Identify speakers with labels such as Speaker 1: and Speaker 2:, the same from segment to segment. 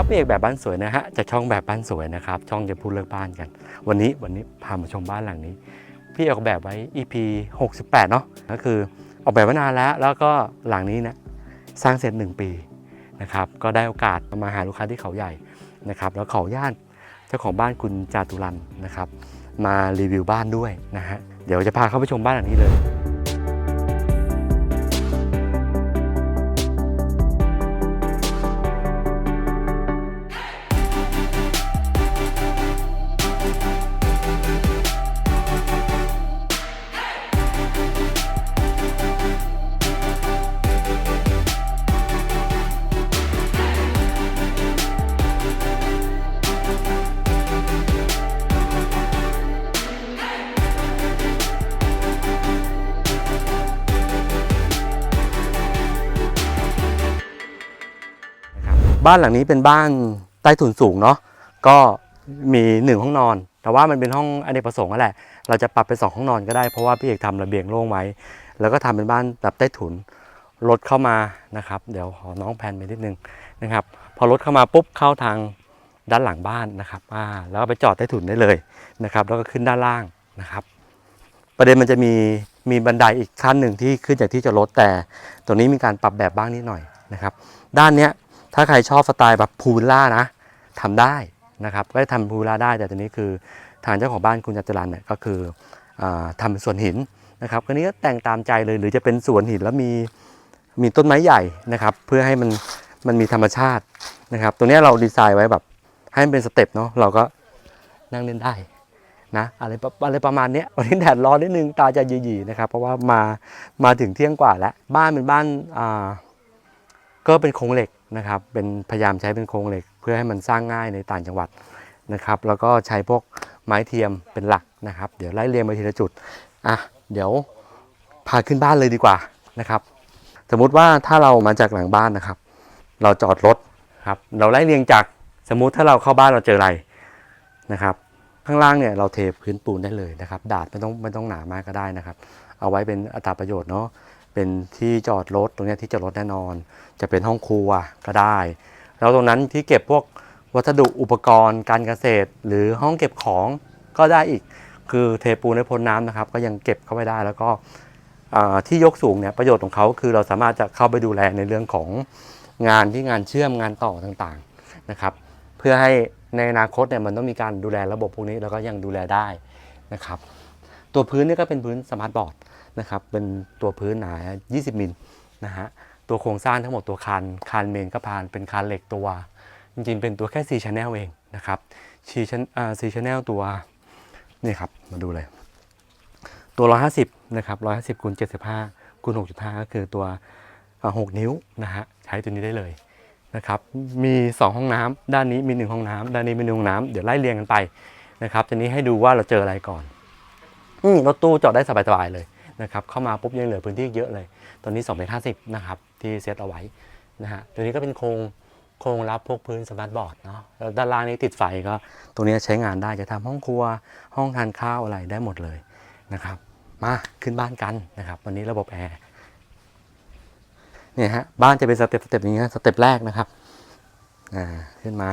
Speaker 1: ครับพี่เอกแบบบ้านสวยนะฮะจะช่องแบบบ้านสวยนะครับ ช่องจะพูดเรื่องบ้านกัน วันนี้วันนี้พามาชมบ้านหลังนี้ พี่ออกแบบไว้ EP 68 เนาะก็คือออกแบบไว้นานแล้วแล้วก็หลังนี้นะสร้างเสร็จ 1 ปีนะครับก็ได้โอกาสมาหาลูกค้าที่เขาใหญ่นะครับแล้วเขออนุญาตเจ้าของบ้านคุณจาตุรันนะครับ มารีวิวบ้านด้วยนะฮะเดี๋ยวจะพาเข้าไปชมบ้านหลังนี้เลย บ้านหลังนี้เป็นบ้านใต้ถุนสูงเนาะก็มีหนึ่งห้องนอน แต่ว่ามันเป็นห้องอเนกประสงค์นั่นแหละ เราจะปรับเป็นสองห้องนอนก็ได้เพราะว่าพี่เอกทำระเบียงโล่งไว้ แล้วก็ทำเป็นบ้านแบบใต้ถุนรถเข้ามานะครับ เดี๋ยวขอน้องแพนไปนิดนึงนะครับ พอรถเข้ามาปุ๊บเข้าทางด้านหลังบ้านนะครับอ่าแล้วไปจอดใต้ถุนได้เลยนะครับ แล้วก็ขึ้นด้านล่างนะครับ ประเด็นมันจะมีมีบันไดอีกขั้นหนึ่งที่ขึ้นจากที่จอดรถแต่ ตัวนี้มีการปรับแบบบ้างนิดหน่อยนะครับ ด้านเนี้ย ถ้าใครชอบสไตล์แบบพูลล่านะทำได้นะครับก็ทำพูลล่าได้แต่ตัวนี้คือทางเจ้าของบ้านคุณจัตุรันเนี่ยก็คืออทำเป็นสวนหินนะครับก็นี้ก็แต่งตามใจเลยหรือจะเป็นสวนหินแล้วมีมีต้นไม้ใหญ่นะครับ เพื่อให้มันมันมีธรรมชาตินะครับ ตัวนี้เราดีไซน์ไว้แบบให้มันเป็นสเต็ปเนาะเราก็นั่งเล่นได้นะอะไรประอะไรประมาณนี้วันนี้แดดร้อนนิดนึงตาจะหยีๆนะครับ เพราะว่ามามาถึงเที่ยงกว่าแล้ว บ้านเป็นบ้านอ่าก็เป็นโครงเหล็ก นะครับเป็นพยายามใช้เป็นโครงเหล็ก เพื่อให้มันสร้างง่ายในต่างจังหวัดนะครับ แล้วก็ใช้พวกไม้เทียมเป็นหลักนะครับ เดี๋ยวไล่เรียงไปทีละจุดอะเดี๋ยวพาขึ้นบ้านเลยดีกว่านะครับ สมมุติว่าถ้าเรามาจากหลังบ้านนะครับ เราจอดรถครับเราไล่เรียงจากสมมุติถ้าเราเข้าบ้านเราเจออะไรนะครับ ข้างล่างเนี่ยเราเทพื้นปูนได้เลยนะครับ ดาดไม่ต้องไม่ต้องหนามากก็ได้นะครับ เอาไว้เป็นอัตราประโยชน์เนาะ เป็นที่จอดรถตรงนี้ที่จอดรถแน่นอน จะเป็นห้องครัวก็ได้ แล้วตรงนั้นที่เก็บพวกวัสดุอุปกรณ์การเกษตร หรือห้องเก็บของก็ได้อีก คือเทปูนให้พ้นน้ำนะครับ ก็ยังเก็บเข้าไปได้แล้วก็ที่ยกสูงเนี่ยประโยชน์ของเขาคือเราสามารถจะเข้าไปดูแลในเรื่องของงานที่งานเชื่อมงานต่อต่างๆนะครับ เพื่อให้ในอนาคตเนี่ยมันต้องมีการดูแลระบบพวกนี้แล้วก็ยังดูแลได้นะครับ ตัวพื้นนี่ก็เป็นพื้นสมาร์ทบอร์ด นะครับเป็นตัวพื้นหนา 20 มิลนะฮะตัวโครงสร้างทั้งหมดตัวคานคานเมนก็พานเป็นคานเหล็กตัว จริงๆ เป็นตัวแค่4 channel เองนะครับ4 channel อ่า4 channel ตัวนี่ครับมาดูเลย ตัว 150 นะครับ 150คูณ75คูณ6.5 ก็คือตัว 6 นิ้วนะฮะใช้ตัวนี้ได้เลยนะครับมี 2 ห้องน้ำด้านนี้มี 1 ห้องน้ำด้านนี้มีหนึ่งห้องน้ำเดี๋ยวไล่เรียงกันไปนะครับทีนี้ให้ดูว่าเราเจออะไรก่อนอืมรถตู้จอดได้สบายๆเลย นะครับเข้ามาปุ๊บยังเหลือพื้นที่เยอะเลย ตอนนี้2เมตรห้าสิบนะครับที่เซตเอาไว้นะฮะตัวนี้ก็เป็นโครงโครงรับพวกพื้นสมาร์ทบอร์ดเนาะด้านล่างนี้ติดไฟก็ตรงนี้ใช้งานได้จะทำห้องครัวห้องทานข้าวอะไรได้หมดเลยนะครับ มาขึ้นบ้านกันนะครับ วันนี้ระบบแอร์เนี่ยฮะบ้านจะเป็นสเต็ปสเต็ปอย่างนี้นะสเต็ปแรกนะครับอ่าขึ้นมา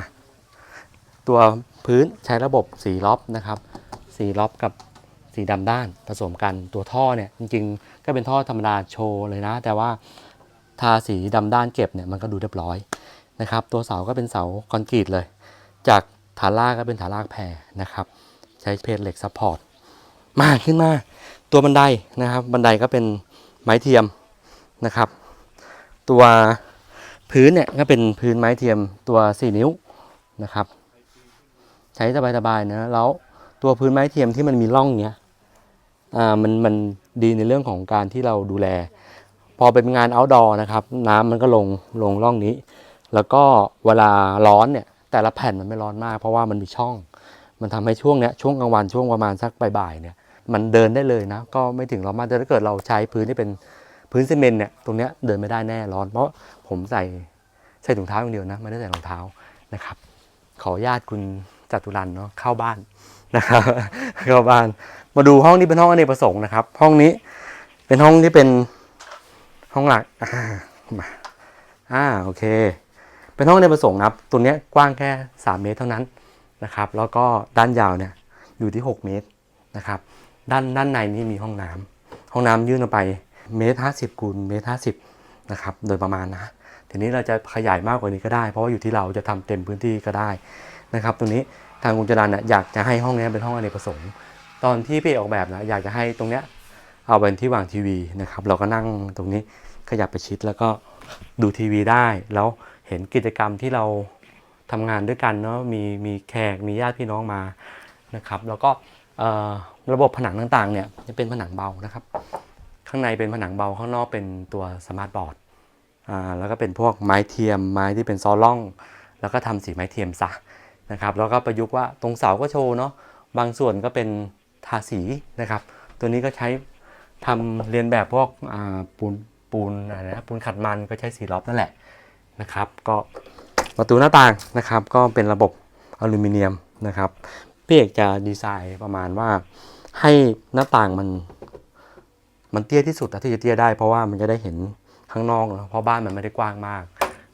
Speaker 1: ตัวพื้นใช้ระบบสีล็อบนะครับสีล็อบกับ สีดำด้านผสมกันตัวท่อเนี่ยจริงๆ ก็เป็นท่อธรรมดาโชว์เลยนะ แต่ว่าทาสีดำด้านเก็บเนี่ยมันก็ดูเรียบร้อยนะครับ ตัวเสาก็เป็นเสาคอนกรีตเลย จากฐานลากก็เป็นฐานลากแพรนะครับ ใช้เพลทเหล็กซัพพอร์ตมาขึ้นมาตัวบันไดนะครับ บันไดก็เป็นไม้เทียมนะครับ ตัวพื้นเนี่ยก็เป็นพื้นไม้เทียมตัว 4 นิ้วนะครับ ใช้สบายๆนะแล้วตัวพื้นไม้เทียมที่มันมีร่องเนี้ย อ่ามันมันดีในเรื่องของการที่เราดูแล พอเป็นงาน outdoor นะครับ น้ำมันก็ลงลงร่องนี้ แล้วก็เวลาร้อนเนี่ย แต่ละแผ่นมันไม่ร้อนมาก เพราะว่ามันมีช่อง มันทำให้ช่วงเนี้ยช่วงกลางวันช่วงประมาณสักบ่ายๆเนี่ยมันเดินได้เลยนะ ก็ไม่ถึงร้อนมากแต่ถ้าเกิดเราใช้พื้นที่เป็นพื้นซีเมนต์เนี่ยตรงเนี้ยเดินไม่ได้แน่ร้อน เพราะผมใส่ใส่ถุงเท้าอย่างเดียวนะไม่ได้ใส่รองเท้านะครับ ขอญาตคุณจัตุรันเนาะเข้าบ้านนะครับเข้าบ้าน มาดูห้องนี้เป็นห้องอเนกประสงค์นะครับ ห้องนี้เป็นห้องที่เป็นห้องหลักอ่ามาอ่าโอเค เป็นห้องอเนกประสงค์นะครับ ตัวเนี้ยกว้างแค่ 3 เมตรเท่านั้นนะครับ แล้วก็ด้านยาวเนี่ยอยู่ที่ 6 เมตรนะครับ ด้านด้านในนี่มีห้องน้ำห้องน้ำยื่นออกไปเมตรห้าสิบคูณเมตรห้าสิบนะครับ โดยประมาณนะ ทีนี้เราจะขยายมากกว่านี้ก็ได้ เพราะว่าอยู่ที่เราจะทำเต็มพื้นที่ก็ได้นะครับ ตรงนี้ทางคุณจรันเนี่ยอยากจะให้ห้องนี้เป็นห้องอเนกประสงค์ ตอนที่พี่ออกแบบนะอยากจะให้ตรงเนี้ยเอาเป็นที่วางทีวีนะครับ เราก็นั่งตรงนี้ขยับไปชิดแล้วก็ดูทีวีได้ แล้วเห็นกิจกรรมที่เราทำงานด้วยกันเนาะมีมีแขกมีญาติพี่น้องมานะครับ แล้วก็ระบบผนังต่างๆเนี่ยจะเป็นผนังเบานะครับ ข้างในเป็นผนังเบาข้างนอกเป็นตัวสมาร์ทบอร์ดอ่าแล้วก็เป็นพวกไม้เทียมไม้ที่เป็นซอล่อง แล้วก็ทำสีไม้เทียมซะนะครับ แล้วก็ประยุกต์ว่าตรงเสาก็โชว์เนาะบางส่วนก็เป็น ทาสีนะครับ ตัวนี้ก็ใช้ทำเรียนแบบพวกปูนปูนอะไรนะปูนขัดมันก็ใช้สีล็อบนั่นแหละนะครับ ก็ประตูหน้าต่างนะครับ ก็เป็นระบบอลูมิเนียมนะครับพี่เอกจะดีไซน์ประมาณว่าให้หน้าต่างมันมันเตี้ยที่สุดที่จะเตี้ยได้เพราะว่ามันจะได้เห็นข้างนอกเพราะบ้านมันไม่ได้กว้างมาก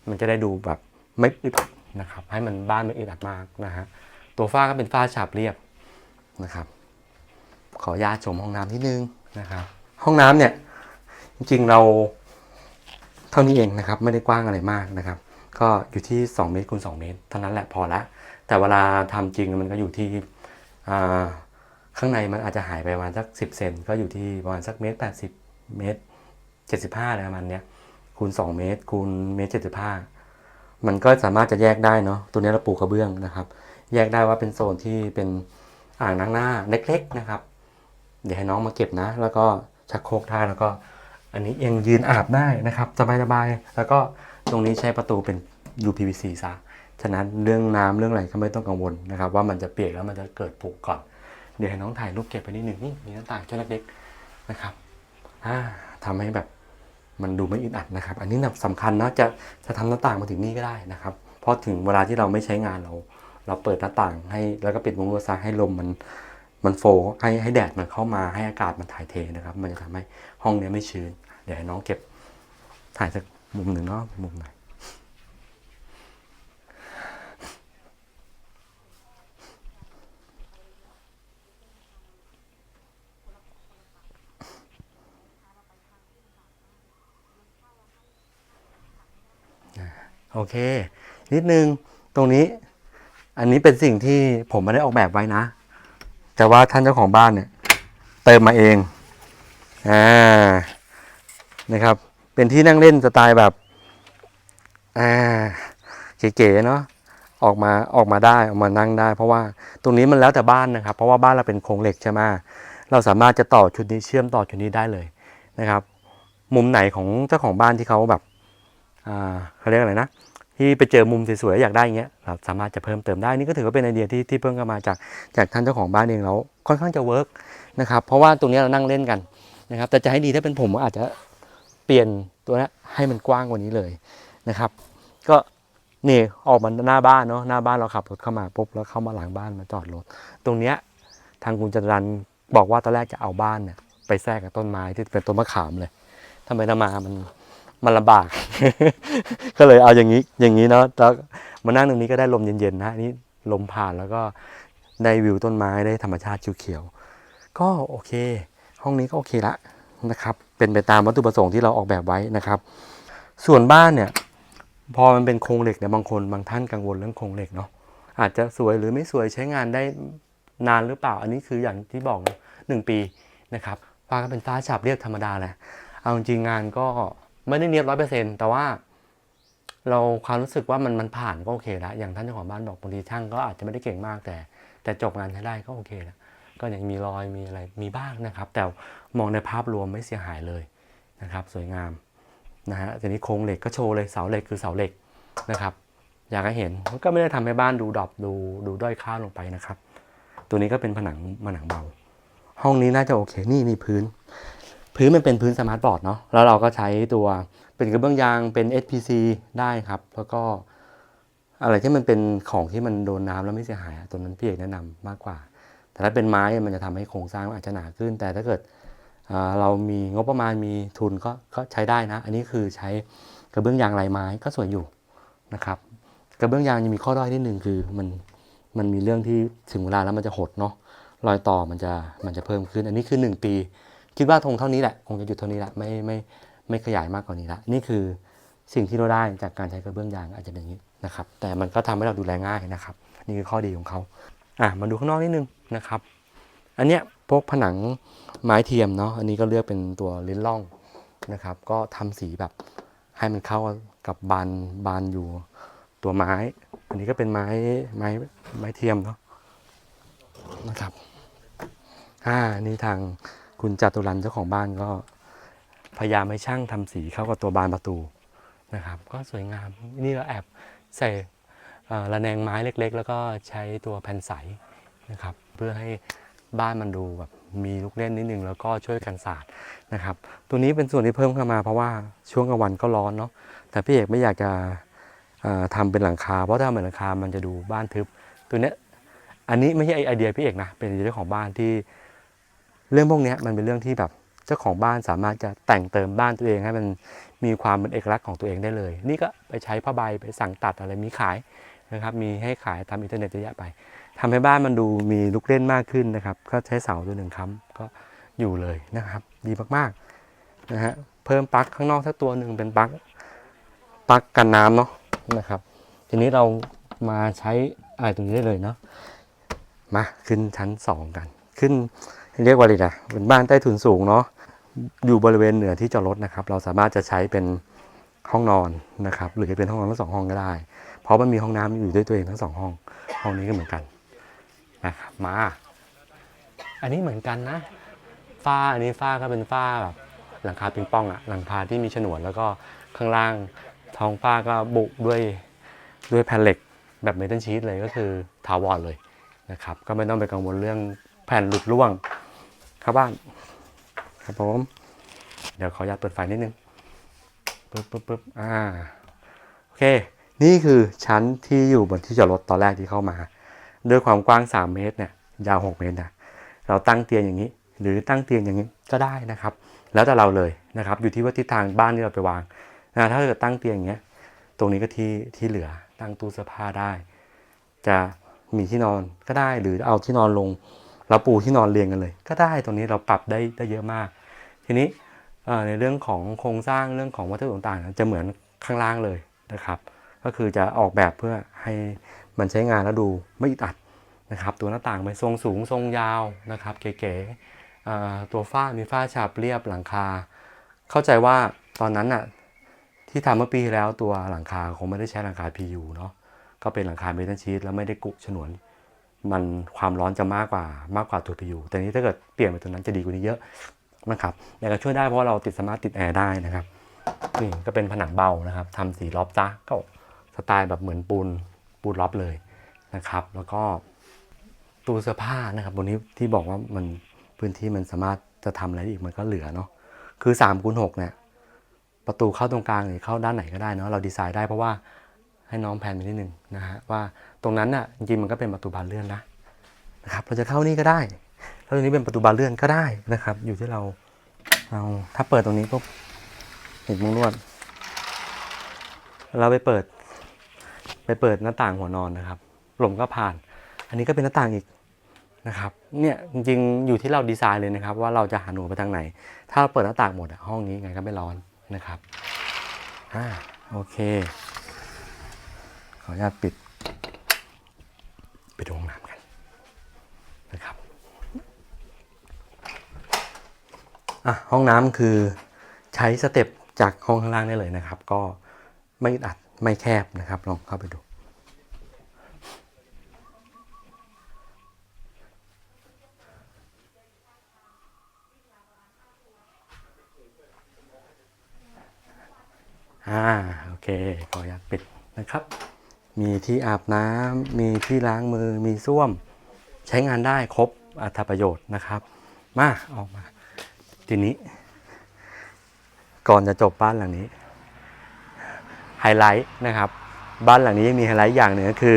Speaker 1: มันจะได้ดูแบบไม่อึดอัดนะครับ ให้มันบ้านไม่อึดอัดมากนะฮะตัวฝ้าก็เป็นฝ้าฉาบเรียบนะครับ ขอญาตชมห้องน้ำนิดนึงนะครับ ห้องน้ำเนี่ย จริงๆเราเท่านี้เองนะครับ ไม่ได้กว้างอะไรมากนะครับ ก็อยู่ที่ 2 เมตรคูณ2เมตรเท่านั้นแหละพอละ แต่เวลาทำจริงมันก็อยู่ที่ข้างในมันอาจจะหายไปประมาณสักสิบเซนก็อยู่ที่ประมาณสักเมตรแปดสิบเมตรเจ็ดสิบห้าอะไรประมาณเนี้ยคูณสองเมตรคูณเมตรเจ็ดสิบห้ามันก็สามารถจะแยกได้เนาะตัวนี้เราปูกระเบื้องนะครับ แยกได้ว่าเป็นโซนที่เป็นอ่างล้างหน้าเล็กๆนะครับ เดี๋ยวให้น้องมาเก็บนะ แล้วก็ชักโครกได้แล้วก็ อันนี้ยังยืนอาบได้นะครับสบายๆแล้วก็ตรงนี้ใช้ประตูเป็น UPVC ซะฉะนั้นเรื่องน้ำเรื่องอะไรก็ไม่ต้องกังวลนะครับ ว่ามันจะเปียกแล้วมันจะเกิดผุก่อน เดี๋ยวให้น้องถ่ายรูปเก็บไปนิดหนึ่งนี่มีหน้าต่างช่องเล็กๆนะครับอ่าทำให้แบบมันดูไม่อึดอัดนะครับ อันนี้นะสำคัญนะจะจะทำหน้าต่างมาถึงนี่ก็ได้นะครับเพราะถึงเวลาที่เราไม่ใช้งานเรา เราเปิดหน้าต่างให้แล้วก็ปิดมุ้งลวดซะให้ลมมัน มันโฟล์ให้ให้แดดมันเข้ามาให้อากาศมันถ่ายเทนะครับ มันจะทำให้ห้องนี้ไม่ชื้น เดี๋ยวให้น้องเก็บถ่ายสักมุมหนึ่งเนาะมุมไหนโอเค นิดนึงตรงนี้ อันนี้เป็นสิ่งที่ผมไม่ได้ออกแบบไว้นะ แต่ว่าท่านเจ้าของบ้านเนี่ย เติมมาเองอ่านะครับ เป็นที่นั่งเล่นสไตล์แบบอ่าเก๋ๆเนาะออกมาออกมาได้ออกมานั่งได้ เพราะว่าตรงนี้มันแล้วแต่บ้านนะครับ เพราะว่าบ้านเราเป็นโครงเหล็กใช่ไหมเราสามารถจะต่อชุดนี้เชื่อมต่อชุดนี้ได้เลยนะครับ มุมไหนของเจ้าของบ้านที่เขาแบบอ่าเขาเรียกอะไรนะ ที่ไปเจอมุมสวยๆอยากได้อย่างเงี้ยเราสามารถจะเพิ่มเติมได้นี่ก็ถือว่าเป็นไอเดียที่ที่เพิ่งเข้ามาจากจากท่านเจ้าของบ้านเองแล้วค่อนข้างจะเวิร์กนะครับเพราะว่าตรงนี้เรานั่งเล่นกันนะครับ แต่จะให้ดีถ้าเป็นผมก็อาจจะเปลี่ยนตัวนี้ให้มันกว้างกว่านี้เลยนะครับ ก็นี่ออกมาหน้าบ้านเนาะหน้าบ้านเราขับรถเข้ามาปุ๊บแล้วเข้ามาหลังบ้านมาจอดรถตรงเนี้ยทางคุณจรันบอกว่าตอนแรกจะเอาบ้านเนี่ยไปแทรกกับต้นไม้ที่เป็นต้นมะขามเลยทำไมทำมามันมันลำบาก ก็เลยเอาอย่างนี้อย่างนี้เนาะแล้วมานั่งตรงนี้ก็ได้ลมเย็นๆนะนี่ลมผ่านแล้วก็ได้วิวต้นไม้ได้ธรรมชาติเขียวๆก็โอเค ห้องนี้ก็โอเคละนะครับ เป็นไปตามวัตถุประสงค์ที่เราออกแบบไว้นะครับ ส่วนบ้านเนี่ย พอมันเป็นโครงเหล็กเนี่ยบางคนบางท่านกังวลเรื่องโครงเหล็กเนาะอาจจะสวยหรือไม่สวยใช้งานได้นานหรือเปล่า อันนี้คืออย่างที่บอกหนึ่งปีนะครับฟ้าก็เป็นฟ้าฉาบเรียบธรรมดาแหละเอาจริงงานก็ ไม่ได้เนียบร้อยเปอร์เซ็นต์แต่ว่า เราความรู้สึกว่ามันมันผ่านก็โอเคแล้วอย่างท่านเจ้าของบ้านบอกบางทีช่างก็อาจจะไม่ได้เก่งมากแต่ แต่จบงานใช้ได้ก็โอเคแล้วก็ยังมีรอยมีอะไรมีบ้างนะครับ แต่มองในภาพรวมไม่เสียหายเลยนะครับ สวยงามนะฮะทีนี้โครงเหล็กก็โชว์เลยเสาเหล็กคือเสาเหล็กนะครับ อยากให้เห็นมันก็ไม่ได้ทำให้บ้านดูดรอปดูดูด้อยค่าลงไปนะครับ ตัวนี้ก็เป็นผนังผนังเบา ห้องนี้น่าจะโอเคนี่นี่พื้น พื้นมันเป็นพื้นสมาร์ทบอร์ดเนาะแล้วเราก็ใช้ตัวเป็นกระเบื้องยางเป็น SPC ได้ครับ แล้วก็อะไรที่มันเป็นของที่มันโดนน้ำแล้วไม่เสียหายตัวนั้นพี่เอกแนะนำมากกว่า แต่ถ้าเป็นไม้มันจะทำให้โครงสร้างมันอาจจะหนาขึ้น แต่ถ้าเกิดเรามีงบประมาณมีทุนก็ก็ใช้ได้นะ อันนี้คือใช้กระเบื้องยางลายไม้ก็สวยอยู่นะครับ กระเบื้องยางยังมีข้อด้อยนิดนึงคือมันมันมีเรื่องที่ถึงเวลาแล้วมันจะหดเนาะรอยต่อมันจะมันจะเพิ่มขึ้น อันนี้คือ 1 ปี คิดว่าคงเท่านี้แหละคงจะหยุดเท่านี้แหละไม่ไม่ไม่ขยายมากกว่านี้ละนี่คือสิ่งที่เราได้จากการใช้กระเบื้องยางอาจจะเป็นอย่างนี้นะครับ แต่มันก็ทำให้เราดูแลง่ายนะครับ นี่คือข้อดีของเขาอะมาดูข้างนอกนิดนึงนะครับ อันเนี้ยพวกผนังไม้เทียมเนาะอันนี้ก็เลือกเป็นตัวลิ้นล่องนะครับ ก็ทำสีแบบให้มันเข้ากับบานบานอยู่ตัวไม้ อันนี้ก็เป็นไม้ไม้ไม้เทียมเนาะนะครับอ่านี่ทาง คุณจตุรันเจ้าของบ้านก็พยายามให้ช่างทำสีเข้ากับตัวบานประตูนะครับ ก็สวยงามนี่เราแอบใส่ระแนงไม้เล็ก ๆ แล้วก็ใช้ตัวแผ่นใสนะครับ เพื่อให้บ้านมันดูแบบมีลูกเล่นนิดนึงแล้วก็ช่วยกันสาดนะครับ ตัวนี้เป็นส่วนที่เพิ่มเข้ามาเพราะว่าช่วงกลางวันก็ร้อนเนาะแต่พี่เอกไม่อยากจะเอ่อทำเป็นหลังคาเพราะถ้าเป็นหลังคามันจะดูบ้านทึบ ตัวเนี้ยอันนี้ไม่ใช่ไอเดียพี่เอกนะเป็นไอเดียเจ้าของบ้านที่ เรื่องพวกนี้มันเป็นเรื่องที่แบบเจ้าของบ้านสามารถจะแต่งเติมบ้านตัวเองให้มันมีความเป็นเอกลักษณ์ของตัวเองได้เลย นี่ก็ไปใช้ผ้าใบไปสั่งตัดอะไรมีขายนะครับ มีให้ขายตามอินเทอร์เน็ตเยอะแยะไปทำให้บ้านมันดูมีลูกเล่นมากขึ้นนะครับ ก็ใช้เสาตัวหนึ่งค้ำก็อยู่เลยนะครับ ดีมากๆนะฮะเพิ่มปลั๊กข้างนอกสักตัวหนึ่งเป็นปลั๊กปลั๊กกันน้ำเนาะนะครับ ทีนี้เรามาใช้อะไรตรงนี้ได้เลยเนาะมาขึ้นชั้นสองกันขึ้น เรียกว่าอะไรนะเป็นบ้านใต้ถุนสูงเนาะอยู่บริเวณเหนือที่จอดรถนะครับ เราสามารถจะใช้เป็นห้องนอนนะครับ หรือจะเป็นห้องนอนทั้งสองห้องก็ได้ เพราะมันมีห้องน้ำอยู่ด้วยตัวเองทั้งสองห้อง ห้องนี้ก็เหมือนกันนะครับมา อันนี้เหมือนกันนะฝ้าอันนี้ฝ้าก็เป็นฝ้าแบบหลังคาปิงปองอะหลังคาที่มีฉนวนแล้วก็ข้างล่างท้องฝ้าก็บุด้วยด้วยแผ่นเหล็กแบบเมทัลชีตเลยก็คือถาวรเลยนะครับ ก็ไม่ต้องไปกังวลเรื่องแผ่นหลุดร่วง ครับบ้าน ครับผม เดี๋ยวขออนุญาตเปิดไฟนิดนึงปึ๊บปึ๊บปึ๊บอ่า โอเค นี่คือชั้นที่อยู่บนที่จอดรถตอนแรกที่เข้ามา ด้วยความกว้าง 3 เมตรเนี่ย ยาว 6 เมตรนะ เราตั้งเตียงอย่างนี้ หรือตั้งเตียงอย่างนี้ก็ได้นะครับ แล้วแต่เราเลยนะครับ อยู่ที่ว่าทิศทางบ้านที่เราไปวางนะถ้าเกิดตั้งเตียงอย่างเงี้ย ตรงนี้ก็ที่ที่เหลือ ตั้งตู้เสื้อผ้าได้ จะมีที่นอนก็ได้ หรือเอาที่นอนลง เราปูที่นอนเรียงกันเลย ก็ได้ตรงนี้เราปรับได้ได้เยอะมาก ทีนี้ในเรื่องของโครงสร้างเรื่องของวัสดุต่างๆ จะเหมือนข้างล่างเลยนะครับ ก็คือจะออกแบบเพื่อให้มันใช้งานแล้วดูไม่อึดอัดนะครับ ตัวหน้าต่างเป็นทรงสูงทรงยาวนะครับเก๋ๆตัวฝ้ามีฝ้าฉาบเรียบหลังคา เข้าใจว่าตอนนั้นน่ะที่ทำเมื่อปีแล้วตัวหลังคาคงไม่ได้ใช้หลังคา PU เนาะก็เป็นหลังคาเมทัลชีตแล้วไม่ได้กุฉนวน มันความร้อนจะมากกว่ามากกว่าตัว PU แต่นี้ถ้าเกิดเปลี่ยนไปตัวนั้นจะดีกว่านี้เยอะนะครับแต่ก็ช่วยได้เพราะเราติดสามารถติดแอร์ได้นะครับนี่ก็เป็นผนังเบานะครับทำสีล็อบจ้าก็สไตล์แบบเหมือนปูนปูนล็อบเลยนะครับ แล้วก็ตู้เสื้อผ้านะครับบนนี้ที่บอกว่ามันพื้นที่มันสามารถจะทำอะไรอีกมันก็เหลือเนาะคือ3คูณ6เนี่ยประตูเข้าตรงกลางหรือเข้าด้านไหนก็ได้เนาะเราดีไซน์ได้เพราะว่า ให้น้องแพนไปนิดหนึ่งนะฮะว่าตรงนั้นน่ะจริงๆมันก็เป็นประตูบานเลื่อนนะนะครับเราจะเข้านี่ก็ได้แล้วตรงนี้เป็นประตูบานเลื่อนก็ได้นะครับ อยู่ที่เราเอาถ้าเปิดตรงนี้ปุ๊บเห็นมุ้งลวด เราไปเปิด ไปเปิดหน้าต่างหัวนอนนะครับลมก็ผ่าน อันนี้ก็เป็นหน้าต่างอีกนะครับเนี่ยจริงๆอยู่ที่เราดีไซน์เลยนะครับ ว่าเราจะหันหัวไปทางไหน ถ้าเราเปิดหน้าต่างหมดอะห้องนี้ไงก็ไม่ร้อนนะครับอ่าโอเค ขออนุญาตปิด ไปดูห้องน้ำกันนะครับอะห้องน้ำคือใช้สเต็ปจากห้องข้างล่างได้เลยนะครับ ก็ไม่อึดอัดไม่แคบนะครับ ลองเข้าไปดู อ่า โอเคขออนุญาตปิดนะครับ มีที่อาบน้ำมีที่ล้างมือมีส้วม ใช้งานได้ครบอัตประโยชน์นะครับ มาออกมา ทีนี้ ก่อนจะจบบ้านหลังนี้ไฮไลท์นะครับ บ้านหลังนี้มีไฮไลท์อย่างหนึ่งก็คือ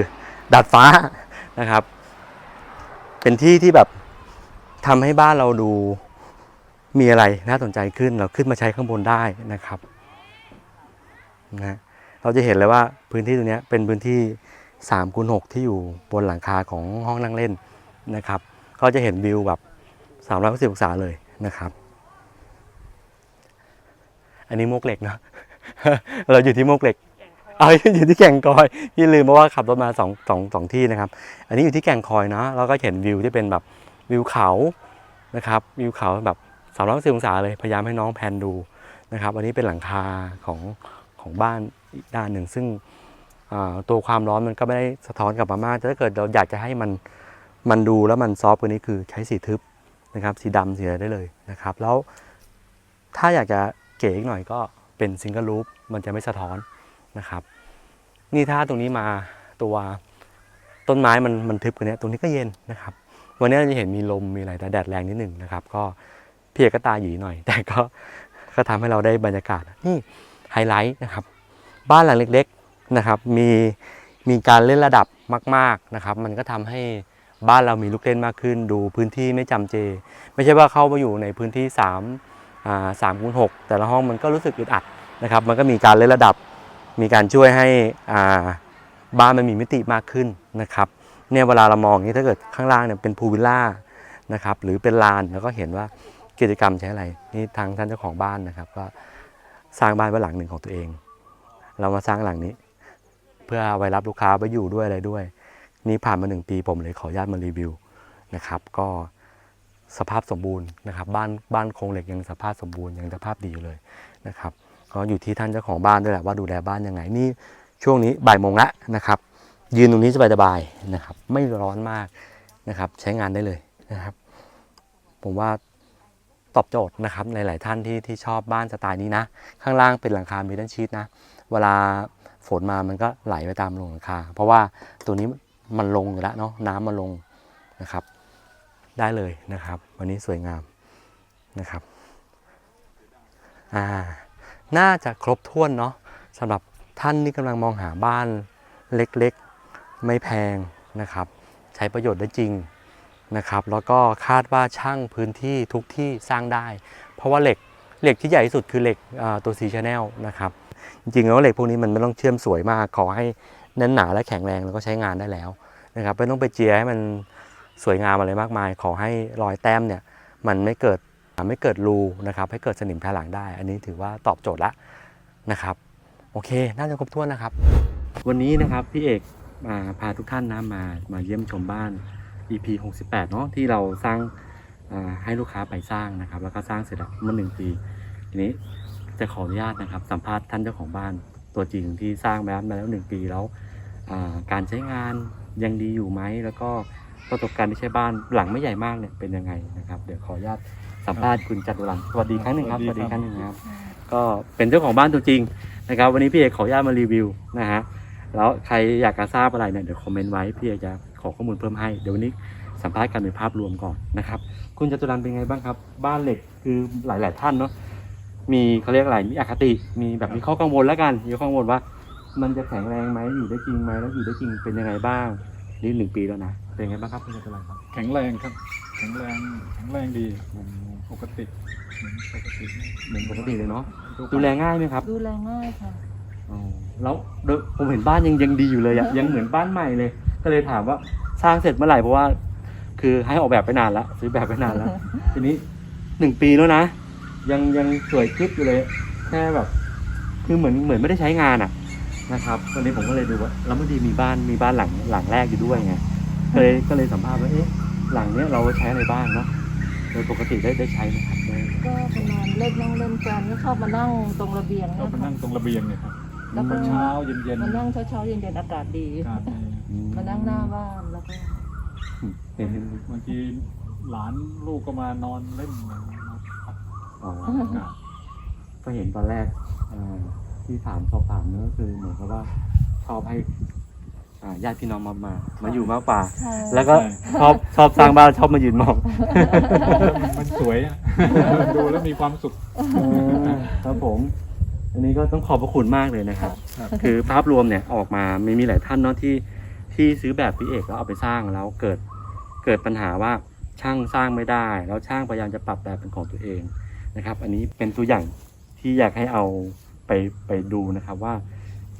Speaker 1: ดัดฟ้านะครับ เป็นที่ที่แบบทำให้บ้านเราดูมีอะไรน่าสนใจขึ้นเราขึ้นมาใช้ข้างบนได้นะครับนะ เราจะเห็นเลยว่าพื้นที่ตรงนี้เป็นพื้นที่3คูณ6ที่อยู่บนหลังคาของห้องนั่งเล่นนะครับ ก็จะเห็นวิวแบบ360องศาเลยนะครับ อันนี้โมกเหล็กเนอะเราอยู่ที่โมกเหล็กเอาอยู่ที่แก่งคอยพี่ลืมเพราะว่าขับรถมาสองสองสองที่นะครับ อันนี้อยู่ที่แก่งคอยเนาะเราก็เห็นวิวที่เป็นแบบวิวเขานะครับ วิวเขาแบบสามร้อยสิบองศาเลยพยายามให้น้องแพนดูนะครับ อันนี้เป็นหลังคาของ ของบ้านอีกด้านหนึ่ง ซึ่งตัวความร้อนมันก็ไม่ได้สะท้อนกลับมามากแต่ถ้าเกิดเราอยากจะให้มันมันดูแล้วมันซอฟต์กว่านี้คือใช้สีทึบนะครับ สีดำสีอะไรได้เลยนะครับ แล้วถ้าอยากจะเก๋อีกหน่อยก็เป็นซิงเกิลลูปมันจะไม่สะท้อนนะครับ นี่ถ้าตรงนี้มาตัวต้นไม้มันมันทึบกันเนี้ยตรงนี้ก็เย็นนะครับ วันนี้เราจะเห็นมีลมมีอะไรแต่แดดแรงนิดหนึ่งนะครับ ก็เพี่เอกก็ตาหยีหน่อย แต่ก็ก็ทำให้เราได้บรรยากาศนี่ ไฮไลท์นะครับ บ้านหลังเล็กๆนะครับ มีมีการเล่นระดับมาก ๆนะครับ มันก็ทำให้บ้านเรามีลูกเล่นมากขึ้น ดูพื้นที่ไม่จำเจ ไม่ใช่ว่าเข้ามาอยู่ในพื้นที่3อ่าสามคูณหกแต่ละห้องมันก็รู้สึกอึดอัดนะครับ มันก็มีการเล่นระดับ มีการช่วยให้อ่าบ้านมันมีมิติมากขึ้นนะครับเนี่ยเวลาเรามองนี้ถ้าเกิดข้างล่างเนี่ยเป็นพูลวิลล่านะครับหรือเป็นลานแล้วก็เห็นว่ากิจกรรมใช้อะไรนี่ทางท่านเจ้าของบ้านนะครับก็ สร้างบ้านไว้หลังหนึ่งของตัวเอง เรามาสร้างหลังนี้ เพื่อไว้รับลูกค้าไปอยู่ด้วยอะไรด้วย นี่ผ่านมาหนึ่งปีผมเลยขออนุญาตมารีวิวนะครับ ก็สภาพสมบูรณ์นะครับบ้านบ้านโครงเหล็กยังสภาพสมบูรณ์ยังสภาพดีอยู่เลยนะครับก็อยู่ที่ท่านเจ้าของบ้านด้วยแหละว่าดูแลบ้านยังไงนี่ช่วงนี้บ่ายโมงละนะครับยืนตรงนี้สบายๆนะครับ ไม่ร้อนมากนะครับ ใช้งานได้เลยนะครับ ผมว่า ตอบโจทย์นะครับหลาย ๆ ท่านที่ที่ชอบบ้านสไตล์นี้นะ ข้างล่างเป็นหลังคา m ม d ด n ชีตนะ เวลาฝนมามันก็ไหลไปตามลงหลังคา เพราะว่าตัวนี้มันลงอยู่แล้วเนาะน้ำมันลงนะครับ ได้เลยนะครับ วันนี้สวยงามนะครับอ่าน่าจะครบถ้วนเนาะสำหรับท่านที่กำลังมองหาบ้านเล็กๆ ไม่แพงนะครับ ใช้ประโยชน์ได้จริง นะครับ แล้วก็คาดว่าช่างพื้นที่ทุกที่สร้างได้ เพราะว่าเหล็กเหล็กที่ใหญ่ที่สุดคือเหล็กตัว C channel นะครับ จริงๆแล้วเหล็กพวกนี้มันไม่ต้องเชื่อมสวยมาก ขอให้แน่นหนาและแข็งแรงแล้วก็ใช้งานได้แล้วนะครับไม่ต้องไปเจียให้มันสวยงามอะไรมากมาย ขอให้รอยแต้มเนี่ยมันไม่เกิดไม่เกิดรูนะครับให้เกิดสนิมภายหลังได้ อันนี้ถือว่าตอบโจทย์ละนะครับโอเค น่าจะครบถ้วนนะครับ วันนี้นะครับพี่เอกมาพาทุกท่านนะมามาเยี่ยมชมบ้าน EP 68 เนาะที่เราสร้างอ่าให้ลูกค้าไปสร้างนะครับ แล้วก็สร้างเสร็จแล้วเมื่อหนึ่งปีทีนี้จะขออนุญาตนะครับ สัมภาษณ์ท่านเจ้าของบ้านตัวจริงที่สร้างบ้านมาแล้วหนึ่งปีแล้วอ่าการใช้งานยังดีอยู่ไหมแล้วก็ประสบการณ์ที่ใช้บ้านหลังไม่ใหญ่มากเนี่ยเป็นยังไงนะครับ เดี๋ยวขออนุญาตสัมภาษณ์คุณจัตุรันสวัสดีครั้งหนึ่งครับส
Speaker 2: สวั
Speaker 1: วัส
Speaker 2: สดี
Speaker 1: ดี
Speaker 2: ครับ
Speaker 1: ครั้งหนึ่งครับ ก็เป็นเจ้าของบ้านตัวจริงนะครับ วันนี้พี่เอกขออนุญาตมารีวิวนะฮะแล้วใครอยากจะทราบอะไรเนี่ยเดี๋ยวคอมเมนต์ไว้พี่เอกจะขอข้อมูลเพิ่มให้เดี๋ยววันนี้สัมภาษณ์กันเป็นภาพรวมก่อนนะครับ คุณจตุรันเป็นไงบ้างครับ บ้านเหล็กคือหลาย ๆ ท่านเนาะมีเขาเรียกอะไรมีอคติมีแบบมีข้อกังวลแล้วกันมีข้อกังวลว่า มันจะแข็งแรงไหมอยู่ได้จริงไหมแล้วอยู่ได้จริงเป็นยังไงบ้างนี่หนึ่งปีแล้วนะเป็นยังไงบ้างครับคุณจตุรันครับ
Speaker 2: แข็งแรงครับ แข็งแรงแข็งแรงดีปกติเหมือนปกติ
Speaker 1: เหมือนปกติเลยเนาะ
Speaker 2: ทั่วไป
Speaker 1: ดูแลง่ายไหมครับ
Speaker 3: ดูแลง่ายค่ะ
Speaker 1: อ๋อแล้วโดยผมเห็นบ้านยังยังดีอยู่เลยอะยังเหมือนบ้านใหม่เลย ก็เลยถามว่าสร้างเสร็จเมื่อไหร่เพราะว่า คือให้ออกแบบไปนานแล้วซื้อแบบไปนานแล้ว ทีนี้หนึ่งปีแล้วนะ ยังยังสวยคลิปอยู่เลยแค่แบบ คือเหมือนเหมือนไม่ได้ใช้งานอะนะครับวันนี้ผมก็เลยดูว่าแล้วมันดีมีบ้านมีบ้านหลังหลังแรกอยู่ด้วยไงก็เลยก็เลยสัมภาษณ์ว่าเอ๊ะหลังเนี้ยเราใช้อะไรบ้างเนาะโดยปกติได้ได้ใช้ไหมครับได้
Speaker 3: ก็ประมาณเล่นนั่งเล่นกันก็ชอบมานั่งตรงระเบียง
Speaker 2: เรา
Speaker 3: นะ
Speaker 2: ไป
Speaker 3: คะ
Speaker 2: นั่งตรงระเบียงเนี่ยครับ
Speaker 3: แล้วก็
Speaker 2: เช้าเย็นเย็น
Speaker 3: มานั่งเช้าเช้าๆเย็นเย็นๆอากาศดี
Speaker 2: อากาศดี
Speaker 1: อื ม
Speaker 3: มานั่งหน้าบ้านแล้วก็
Speaker 1: เห็นเห็น
Speaker 2: บางทีหลานลูกก็มานอนเล่นมาพัก
Speaker 1: อ๋อ
Speaker 2: อากาศ
Speaker 1: ก็เห็นตอนแรกอ่าที่ถามสอบถามเนี่ยก็คือเหมือนกับว่าชอบให้อ่าญาติพี่น้องมามา มาอยู่มากกว่า
Speaker 3: ใช่
Speaker 1: แล้วก็ชอบชอบสร้างบ้านชอบมายืนมอง
Speaker 2: มันสวยอะดูแล้วมีความสุข
Speaker 1: ครับผม อันนี้ก็ต้องขอบพระคุณมากเลยนะครับ
Speaker 2: ครับ
Speaker 1: คือภาพรวมเนี่ยออกมาไม่มีหลายท่านเนาะที่ ที่ซื้อแบบพี่เอกแล้วเอาไปสร้างแล้วเกิดเกิดปัญหาว่าช่างสร้างไม่ได้ แล้วช่างพยายามจะปรับแบบเป็นของตัวเองนะครับ อันนี้เป็นตัวอย่างที่อยากให้เอาไปไปดูนะครับว่า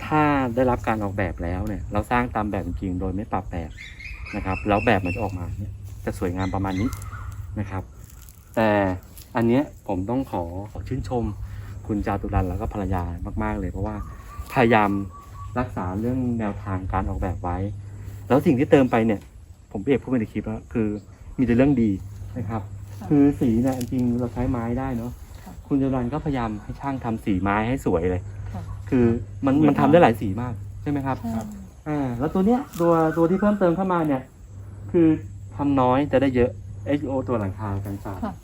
Speaker 1: ถ้าได้รับการออกแบบแล้วเนี่ย เราสร้างตามแบบจริงโดยไม่ปรับแบบนะครับ แล้วแบบมันจะออกมาเนี่ยจะสวยงามประมาณนี้นะครับ แต่อันเนี้ยผมต้องขอขอชื่นชมคุณจาตุรันแล้วก็ภรรยามาก ๆ เลยเพราะว่าพยายามรักษาเรื่องแนวทางการออกแบบไว้ แล้วสิ่งที่เติมไปเนี่ย ผมพี่เอกพูดไปในคลิปแล้วคือมีแต่เรื่องดีนะครับ คือสีเนี่ยจริงๆเราใช้ไม้ได้เนาะ
Speaker 3: ค่ะ
Speaker 1: คุณจาตุรันก็พยายามให้ช่างทำสีไม้ให้สวยเลย
Speaker 3: ค่ะ
Speaker 1: คือมันมันทำได้หลายสีมากใช่ไหมครับ
Speaker 3: ใช่
Speaker 1: อ่าแล้วตัวเนี้ยตัวตัวที่เพิ่มเติมเข้ามาเนี่ย คือทำน้อยจะได้เยอะไอโอตัวหลังคากันศาสตร์
Speaker 3: ค่ะ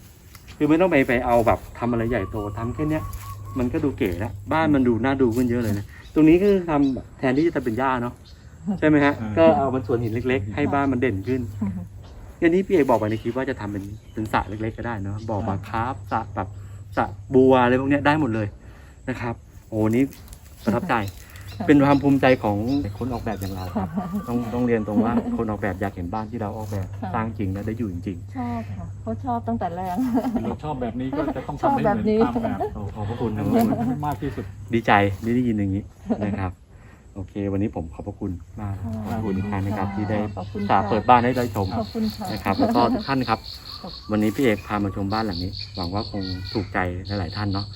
Speaker 1: คือไม่ต้องไปไปเอาแบบทำอะไรใหญ่โตทำแค่เนี้ยมันก็ดูเก๋แล้วบ้านมันดูน่าดูขึ้นเยอะเลยนะตรงนี้คือทำแบบแทนที่จะเป็นหญ้าเนาะ ใช่ไหมฮะ
Speaker 2: อ่า
Speaker 1: ก็เอามันสวนหินเล็ก ๆ ให้บ้านมันเด่นขึ้นอย่างนี้พี่เอกบอกไปในคลิปว่าจะทำเป็นเป็นสระเล็ก ๆ ก็ได้เนาะบ่อปลาคาร์ฟสระแบบสระบัวอะไรพวกเนี้ยได้หมดเลยนะครับ โอ้นี่ประทับใจเป็นความภูมิใจของคนออกแบบอย่างเราครับ ต้องต้องเรียนตรงว่าคนออกแบบอยากเห็นบ้านที่เราออกแบบ
Speaker 3: ค่ะ
Speaker 1: สร้างจริงแล้วได้อยู่จริง
Speaker 3: ชอบค่ะเขาชอบตั้งแต่แรก
Speaker 2: เราชอบแบบนี้ก็จะต้อง
Speaker 3: ชอบ
Speaker 2: ทำให้
Speaker 3: แบบ
Speaker 2: เหมือน
Speaker 3: นี้
Speaker 2: ตามแบบ
Speaker 1: ๆโอ้ขอบพระคุณ
Speaker 2: ให้
Speaker 1: นะ
Speaker 2: เหมือนให้มากที่สุด
Speaker 1: ดีใจได้ได้ยินอย่างนี้นะครับ โอเค วันนี้ผมขอบพระคุณมากขอบคุณอีกครั้งนะครับ ที่ได้
Speaker 3: ขอบคุณ
Speaker 1: สา
Speaker 3: ค่ะ
Speaker 1: เปิดบ้านให้ได้ชม
Speaker 3: ขอบคุณค่ะ
Speaker 1: นะครับ แล้วก็ทุกท่านครับ วันนี้พี่เอกพามาชมบ้านหลังนี้ หวังว่าคงถูกใจหลายๆท่านเนาะ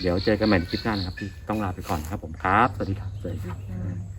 Speaker 1: เดี๋ยวเจอกันใหม่ในคลิปหน้านะครับที่ต้องลาไปก่อนนะครับผมครับสวัสดีครับสวัสดีครับ
Speaker 3: อืม